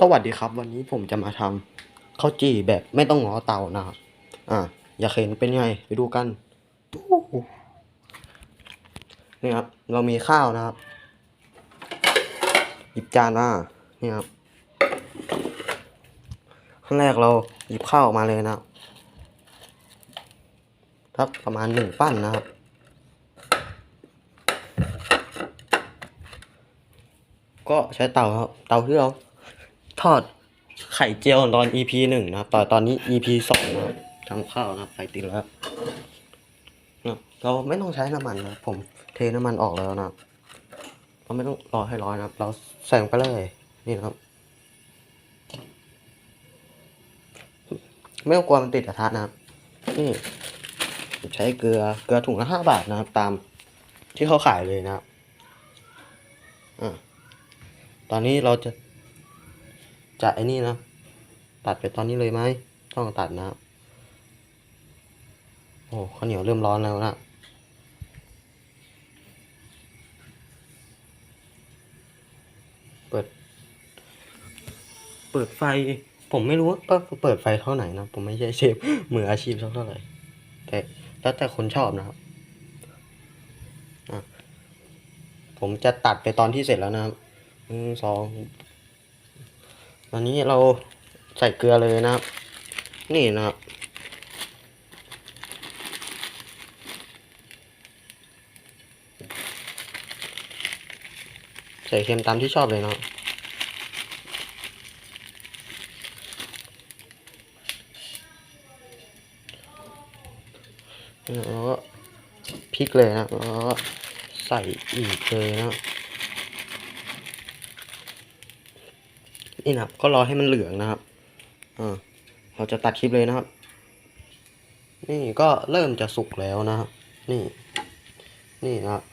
สวัสดีครับ วันนี้ผมจะมาทำข้าวจี่แบบไม่ต้องงอเตานะครับอ่า อยากเห็นเป็นไงไปดูกันนี่ครับ เรามีข้าวนะครับ หยิบจานมานี่ครับขั้นแรกเราหยิบข้าวออกมาเลยนะครับครับประมาณหนึ่งปั้นนะครับก็ใช้เตาครับเตาที่เรา ทอดไข่เจียวตอน EP หนึ่งนะครับตอนตอนนี้ EP สองนะครับทำข้าวนะครับไฟติดแล้วนะเราไม่ต้องใช้น้ำมันนะผมเทน้ำมันออกแล้วนะเราไม่ต้องรอให้ร้อนนะครับ เราใส่ลงไปเลยนี่นะครับ ไม่ต้องกลัวมันติดกระทะนะครับนี่ใช้เกลือเกลือถุงละห้าบาทนะครับ ตามที่เขาขายเลยนะครับอ่าตอนนี้เราจะ จะไอ้นี่นะ ตัดไปตอนนี้เลยไหมต้องตัดนะ โอ้ข้าวเหนียวเริ่มร้อนแล้วนะเปิด เปิดไฟ ผมไม่รู้ว่าเปิดไฟเท่าไหนนะ ผมไม่ใช่เชฟมืออาชีพเท่าไหร่ แต่แล้วแต่คนชอบนะครับผมจะตัดไปตอนที่เสร็จแล้วนะครับหนึ่งสอง ตอนนี้เราใส่เกลือเลยนะครับ นี่นะครับใส่เค็มตามที่ชอบเลยนะแล้วก็พริกเลยนะแล้วก็ใส่อีกเลยนะครับ นี่นะครับ ก็รอให้มันเหลืองนะครับอ่าเราจะตัดคลิปเลยนะครับ นี่ก็เริ่มจะสุกแล้วนะครับ นี่ นี่นะครับ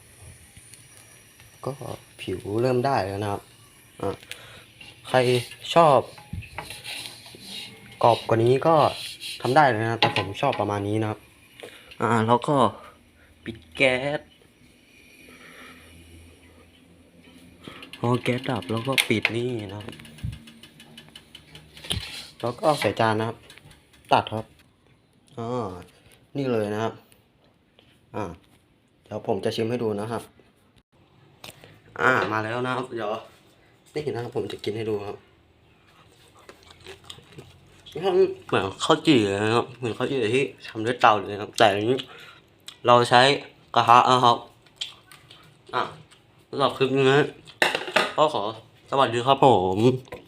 ก็ผิวเริ่มได้แล้วนะครับอ่าใครชอบกรอบกว่านี้ก็ทำได้เลยนะแต่ผมชอบประมาณนี้นะครับ อ่า แล้วก็ปิดแก๊สพอแก๊สดับแล้วก็ปิดนี่นะครับ แล้วก็ใส่จานนะครับ ตัดครับอ่านี่เลยนะครับ อ่าเดี๋ยวผมจะชิมให้ดูนะครับ อ่ามาแล้วนะครับเดี๋ยวนี่นะครับผมจะกินให้ดูครับนี่เหมือนข้าวจี่เลยนะครับเหมือนข้าวจี่ที่ทำด้วยเตาเลยครับ แต่นี้เราใช้กระทะนะครับ อะสำหรับคลิปนี้ก็ขอสวัสดีครับผม